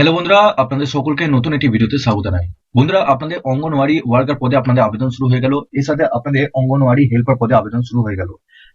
Hello বন্ধুরা, আপনাদের সকলকে নতুন একটি ভিডিওতে স্বাগত জানাই। বন্ধুরা, আপনাদের অঙ্গনওয়াড়ি ওয়ার্কার পদে আপনাদের আবেদন শুরু হয়ে গেল। এর সাথে আপনাদের অঙ্গনওয়াড়ি হেল্পার পদে আবেদন শুরু হয়ে গেল।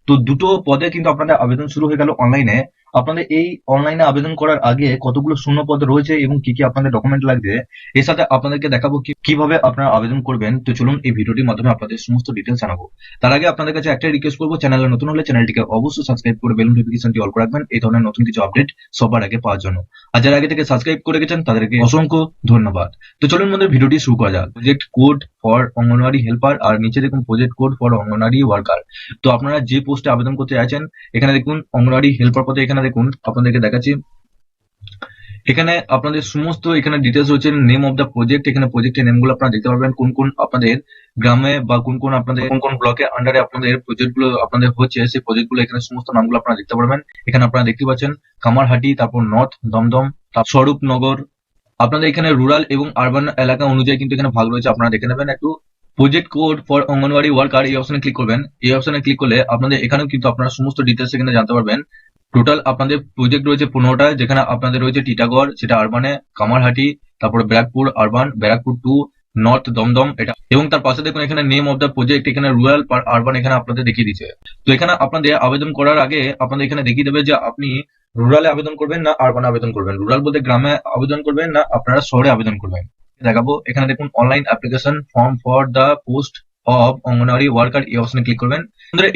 তো দুটো পদে কিন্তু আপনাদের আবেদন শুরু হয়ে গেল অনলাইনে আপনাদের এই অনলাইনে আবেদন করার আগে কতগুলো শূন্য পদ রয়েছে এবং কি কি আপনাদের ডকুমেন্ট লাগবে, এর সাথে আপনাদেরকে দেখাবো কীভাবে আপনারা আবেদন করবেন। তো চলুন এই ভিডিওটির মাধ্যমে আপনাদের সমস্ত ডিটেলস জানাব। তার আগে আপনাদের কাছে একটাই রিকোয়েস্ট করব, চ্যানেলে নতুন হলে চ্যানেলটিকে অবশ্যই সাবস্ক্রাইব করে বেল নোটিফিকেশনটি অল করে রাখবেন, এই ধরনের নতুন কিছু আপডেট সবার আগে পাওয়ার জন্য। আর যারা আগে থেকে সাবস্ক্রাইব করে গেছেন তাদেরকে অসংখ্য ধন্যবাদ। তো চলুন আমাদের ভিডিওটি শুরু করা যাক। Project code for anganwadi helper আর নিচে দেখুন project code for anganwadi worker তো আপনারা যে পোস্টে আবেদন করতে চাইছেন এখানে দেখুন অঙ্গনওয়াড়ি হেল্পার পদে এখানে দেখুন, আপনাদেরকে দেখাচ্ছি। এখানে আপনাদের সমস্ত এখানে ডিটেলস রয়েছে নেম অফ দ্য প্রজেক্ট এখানে প্রজেক্টের নেমগুলো আপনারা দেখতে পারবেন, কোন কোন আপনাদের গ্রামে বা কোন কোন আপনাদের, কোন কোন ব্লকে আন্ডারে আপনাদের প্রজেক্টগুলো আপনাদের হচ্ছে, সেই প্রজেক্টগুলো এখানে সমস্ত নামগুলো আপনারা দেখতে পারবেন। এখানে আপনারা দেখতে পাচ্ছেন, কামারহাটি, তারপর নর্থ দমদম, তারপর স্বরূপনগর। আপনাদের এখানে রুরাল এবং আরবান এলাকা অনুযায়ী কিন্তু এখানে ভাগ রয়েছে, আপনারা দেখে নেবেন একটু। Project code for anganwadi worker এই অপশনে ক্লিক করবেন। এই অপশনে ক্লিক করলে আপনাদের এখানেও কিন্তু আপনারা সমস্ত ডিটেলস এখানে জানতে পারবেন। টোটাল আপনাদের প্রজেক্ট রয়েছে পনেরোটা, যেখানে আপনাদের রয়েছে টিটাগড় সেটা আরবানে কামারহাটি তারপরে Barrackpore urban Barrackpore two north Dumdum এটা। এবং তার পাশে দেখুন এখানে নেম অফ দ্য প্রজেক্ট এখানে রুরাল আরবান এখানে আপনাদের দেখিয়ে দিচ্ছে তো এখানে আপনাদের আবেদন করার আগে আপনাদের এখানে দেখিয়ে দেবে যে আপনি রুরালে আবেদন করবেন না আরবানে আবেদন করবেন। রুরাল বলতে গ্রামে আবেদন করবেন না, আপনারা শহরে আবেদন করবেন। দেখাবো, এখানে দেখুন online application form for the post of anganwadi worker এই অপশনে ক্লিক করবেন।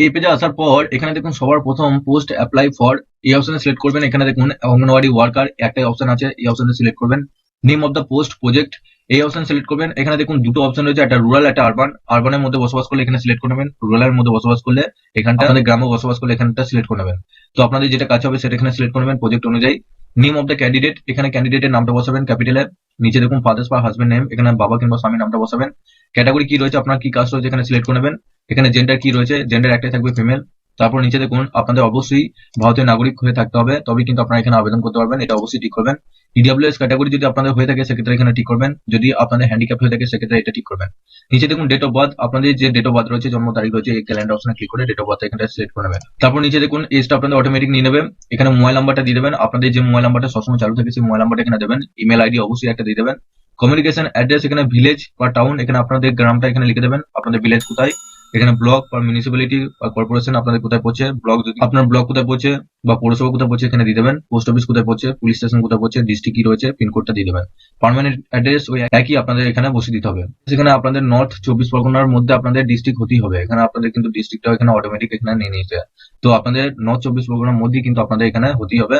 এই পেজে আসার পর, এখানে দেখুন সবার প্রথম পোস্ট অ্যাপ্লাই ফর এই অপশনে সিলেক্ট করবেন। এখানে দেখুন অঙ্গনওয়াড়ি ওয়ার্কার একটাই অপশন আছে এই অপশনে সিলেক্ট করবেন। Name of the post project এই অপশন সিলেক্ট করবেন। এখানে দেখুন দুটো অপশন রয়েছে, একটা রুরাল একটা আরবান আরবানের মধ্যে বসবাস করলে এখানে সিলেক্ট করে নেবেন। রুরালের মধ্যে বসবাস করলে এখানটা, আমাদের গ্রামে বসবাস করলে এখানটা সিলেক্ট করে নেবেন। তো আপনাদের যেটা কাজ হবে, সেটা এখানে সিলেক্ট করে নেবেন প্রজেক্ট অনুযায়ী। নেম অফ দ্য ক্যান্ডিডেট এখানে ক্যান্ডিডেটের নামটা বসাবেন ক্যাপিটালে নিচে দেখুন ফাদার্স বা হাজবেন্ড নেম এখানে বাবা কিংবা স্বামীর নামটা বসাবেন ক্যাটাগরি কি রয়েছে? আপনার কি কাজ রয়েছে? এখানে সিলেক্ট করে নেবেন। এখানে জেন্ডার কি রয়েছে? জেন্ডার একটাই থাকবে ফিমেল তারপর নিচে দেখুন, আপনাদের অবশ্যই ভারতীয় নাগরিক হয়ে থাকতে হবে তবে কিন্তু আপনারা এখানে আবেদন করতে পারবেন, এটা অবশ্যই ঠিক করবেন। ইডাব্লিউএস ক্যাটাগরি যদি আপনাদের হয়ে থাকে, সেক্ষেত্রে এখানে ঠিক করবেন, যদি আপনাদের হ্যান্ডিক্যাপ হয়ে থাকে, সেক্ষেত্রে এটা ঠিক করবেন। নিচে দেখুন ডেট অফ বার্থ আপনাদের যে ডেট অফ বার্থ রয়েছে, জন্ম তারিখ রয়েছে, এই ক্যালেন্ডার অপশনে ক্লিক করে ডেট অফ বার্থ এখানে সিলেক্ট করে নেবেন। তারপর নিচে দেখুন এজটা আপনাদের অটোমেটিক নিয়ে নেবেন, এখানে মোবাইল নাম্বারটা দিয়ে দেবেন, আপনাদের যে মোবাইল নাম্বারটা সবসময় চালু থাকে, সেই মোবাইল নাম্বারটা এখানে দেবেন ইমেল আইডি অবশ্যই একটা দিয়ে দেবেন। কমিউনিকেশন অ্যাড্রেস এখানে ভিলেজ বা টাউন এখানে আপনাদের গ্রামটা এখানে লিখে দেবেন, আপনাদের ভিলেজ কোথায় এখানে ব্লক বা মিউনিসিপ্যালিটি বা কর্পোরেশন আপনাদের কোথায় পড়ছে? ব্লক যদি আপনার ব্লক কোথায় পড়ছে বা পৌরসভা কোথায় পড়ছে, এখানে দিয়ে দেবেন। পোস্ট অফিস কোথায় পড়ছে পুলিশ স্টেশন কোথায় পড়ছে ডিস্ট্রিক্ট কি রয়েছে পিনকোডটা দিয়ে দেবেন। পার্মানেন্ট অ্যাড্রেস ওই একই আপনাদের এখানে বসে দিতে হবে। সেখানে আপনাদের নর্থ চব্বিশ পরগনার মধ্যে আপনাদের ডিস্ট্রিক্ট হতেই হবে। এখানে আপনাদের কিন্তু ডিস্ট্রিক্টটা এখানে অটোমেটিক এখানে নিয়ে নিয়েছে তো আপনাদের নর্থ চব্বিশ পরগনার মধ্যেই কিন্তু আপনাদের এখানে হতেই হবে।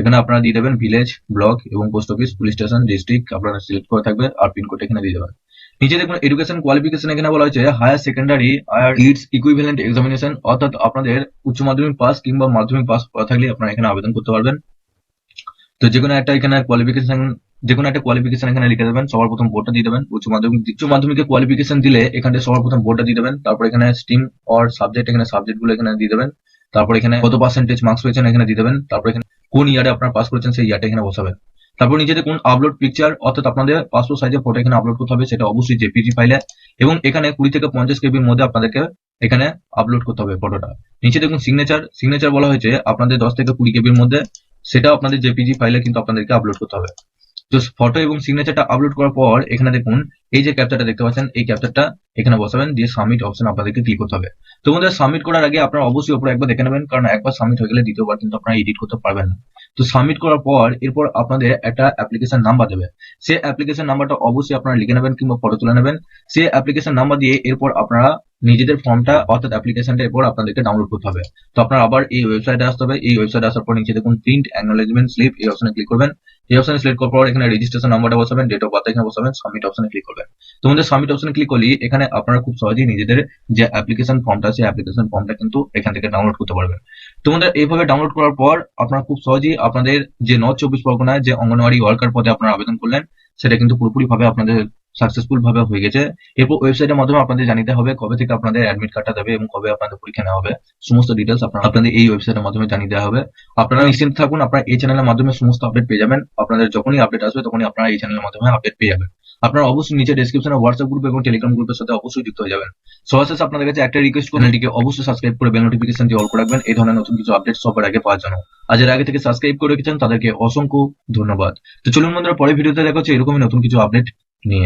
এখানে আপনারা দিয়ে দেবেন ভিলেজ ব্লক এবং post office police station district আপনারা সিলেক্ট করে থাকবে আর পিনকোড এখানে দিয়ে দেবেন। নিচে দেখুন এডুকেশন কোয়ালিফিকেশন এখানে বলা হয়েছে হায়ার সেকেন্ডারি আর ইটস ইকুইভ্যালেন্ট এক্সামিনেশন অর্থাৎ আপনাদের উচ্চ মাধ্যমিক পাস কিংবা মাধ্যমিক পাস করা থাকলে আপনারা এখানে আবেদন করতে পারবেন। তো যে কোনো একটা এখানে কোয়ালিফিকেশন যে কোনো একটা কোয়ালিফিকেশন এখানে লিখে দেবেন, সবার প্রথম বোর্ডটা দিয়ে দেবেন, উচ্চ মাধ্যমিক, উচ্চ মাধ্যমিকে কোয়ালিফিকেশন দিলে এখানে সবার প্রথম বোর্ডটা দিয়ে দেবেন, তারপর এখানে স্ট্রিম অর সাবজেক্ট এখানে সাবজেক্টগুলো এখানে দিয়ে দেবেন, তারপর এখানে কত পার্সেন্টেজ মার্কস পেয়েছেন এখানে দিয়ে দেবেন, তারপর এখানে কোন ইয়ারে আপনার পাস করেছেন সেই ইয়ারটা এখানে বসাবেন। তারপর নিচে দেখুন আপলোড পিকচার অর্থাৎ আপনাদের পাসপোর্ট সাইজের ফটো এখানে আপলোড করতে হবে, সেটা অবশ্যই জেপিজি ফাইলে এবং এখানে কুড়ি থেকে পঞ্চাশ কেবির মধ্যে আপনাদেরকে এখানে আপলোড করতে হবে ফটোটা নিচে দেখুন সিগনেচার সিগনেচার বলা হয়েছে আপনাদের দশ থেকে কুড়ি কেবির মধ্যে সেটা আপনাদের জেপিজি ফাইলে কিন্তু আপনাদেরকে আপলোড করতে হবে। তো ফটো এবং সিগনেচারটা আপলোড করার পর এখানে দেখুন, এই যে ক্যাপচারটা দেখতে পাচ্ছেন, এই ক্যাপচারটা এখানে বসাবেন, দিয়ে সাবমিট অপশন আপনাদেরকে ক্লিক করতে হবে। তো বন্ধুরা সাবমিট করার আগে আপনারা অবশ্যই উপরে একবার দেখে নেবেন, কারণ একবার সাবমিট হয়ে গেলে দ্বিতীয়বার কিন্তু আপনারা এডিট করতে পারবেন না। তো সাবমিট করার পর এরপর আপনাদের একটা অ্যাপ্লিকেশন নাম্বার দেবে। সেই অ্যাপ্লিকেশন নাম্বারটা অবশ্যই আপনারা লিখে নেবেন কিংবা ফটো তুলে নেবেন। সে অ্যাপ্লিকেশন নাম্বার দিয়ে এরপর আপনারা নিজেদের ফর্মটা অর্থাৎ অ্যাপ্লিকেশনটা এরপর আপনাদেরকে ডাউনলোড করতে হবে। তো আপনারা আবার এই ওয়েবসাইটে আসতে হবে। এই ওয়েবসাইটে আসার পর নিচে দেখুন প্রিন্ট অ্যাকনোলেজমেন্ট স্লিপ এই অপশনে ক্লিক করবেন। এই অপশনে সিলেক্ট করার পর এখানে রেজিস্ট্রেশন নাম্বারটা বসাবেন ডেট অফ বার্থ এখানে বসাবেন সাবমিট অপশনে ক্লিক করবেন। তোমাদের সাবমিট অপশনে ক্লিক করলে এখানে আপনারা খুব সহজেই নিজেদের যে অ্যাপ্লিকেশন ফর্মটা আছে অ্যাপ্লিকেশন ফর্মটা কিন্তু এখান থেকে ডাউনলোড করতে পারবেন। তোমাদের এইভাবে ডাউনলোড করার পর আপনারা খুব সহজেই আপনাদের যে নর্থ চব্বিশ পরগনায় যে অঙ্গনওয়াড়ি ওয়ার্কার পদে আপনারা আবেদন করলেন, সেটা কিন্তু পুরোপুরি ভাবে আপনাদের সাকসেসফুল ভাবে হয়ে গেছে। এরপর ওয়েবসাইটের মাধ্যমে আপনাদের জানিতে হবে কবে থেকে আপনাদের অ্যাডমিট কার্ডটা দেবে এবং কবে আপনাদের পরীক্ষা নেওয়া হবে। সমস্ত ডিটেলস আপনাদের এই ওয়েবসাইটের মাধ্যমে জানিয়ে দেওয়া হবে। আপনারা নিশ্চিন্ত থাকুন, আপনারা এই চ্যানেলের মাধ্যমে সমস্ত আপডেট পেয়ে যাবেন। আপনাদের যখনই আপডেট আসবে, তখনই আপনারা এই চ্যানেলের মাধ্যমে আপডেট পেয়ে যাবেন। আপনারা অবশ্যই নিচে ডিসক্রিপশনে হোয়াটসঅ্যাপ গ্রুপ এবং টেলিগ্রাম গ্রুপের সাথে অবশ্যই যুক্ত হয়ে যাবেন। সবশেষ আপনাদের কাছে একটা রিকোয়েস্ট করে চ্যানেলটিকে অবশ্যই সাবস্ক্রাইব করে বেল দিয়ে অল করে রাখবেন। এই ধরনের নতুন কিছু আপডেট সবার আগে পাওয়ার জন্য। আজ এর আগে থেকে সাবস্ক্রাইব করে রেখেছেন, তাদেরকে অসংখ্য ধন্যবাদ। তো চলুন বন্ধুরা পরে ভিডিওতে দেখা হচ্ছে এরকমই নতুন কিছু আপডেট